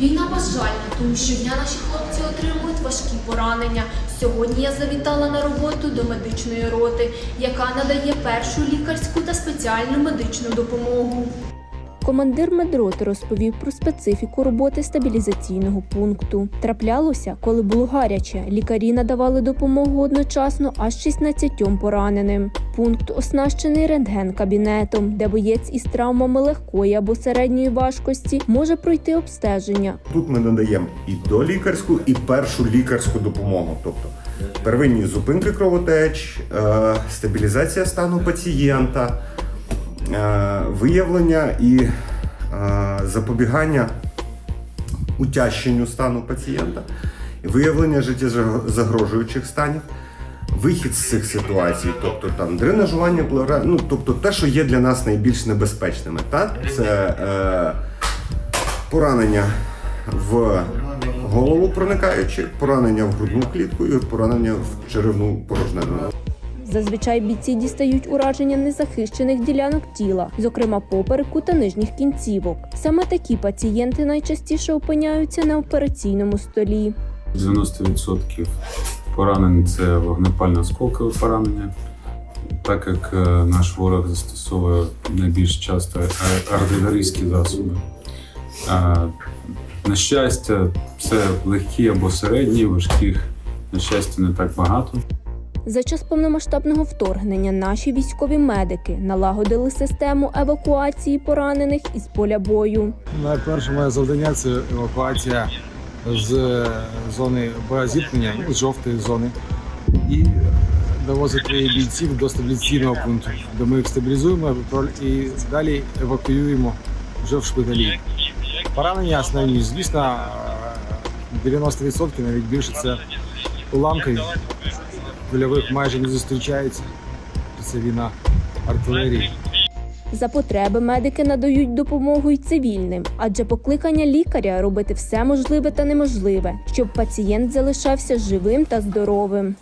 Війна бажальна, тому щодня наші хлопці отримують важкі поранення. Сьогодні я завітала на роботу до медичної роти, яка надає першу лікарську та спеціальну медичну допомогу. Командир медроти розповів про специфіку роботи стабілізаційного пункту. Траплялося, коли було гаряче. Лікарі надавали допомогу одночасно аж 16 пораненим. Пункт оснащений рентген-кабінетом, де боєць із травмами легкої або середньої важкості може пройти обстеження. Тут ми надаємо і долікарську, і першу лікарську допомогу. Тобто первинні зупинки кровотеч, е, стабілізація стану пацієнта, е, виявлення і е, запобігання утяжченню стану пацієнта, виявлення життєзагрожуючих станів. Вихід з цих ситуацій, тобто там дренажування плевра, ну тобто те, що є для нас найбільш небезпечними, так? це е, поранення в голову проникаючи, поранення в грудну клітку і поранення в черевну порожнину. Зазвичай бійці дістають ураження незахищених ділянок тіла, зокрема попереку та нижніх кінцівок. Саме такі пацієнти найчастіше опиняються на операційному столі. 90% поранень це вогнепальне осколкове поранення. Так як е, наш ворог застосовує найбільш часто артилерійські засоби. На щастя, це легкі або середні, важких, на щастя, не так багато. За час повномасштабного вторгнення наші військові медики налагодили систему евакуації поранених із поля бою. Найперше моє завдання це евакуація з е, зони боєзіткнення, ну, з жовтої зони, і довозити бійців до стабілізаційного пункту, де ми їх стабілізуємо і далі евакуюємо вже в шпиталі. Поранення основні, звісно, е, 90% навіть більше це уламки. Польових майже не зустрічається. Це війна артилерії. За потреби медики надають допомогу й цивільним, адже покликання лікаря робити все можливе та неможливе, щоб пацієнт залишався живим та здоровим.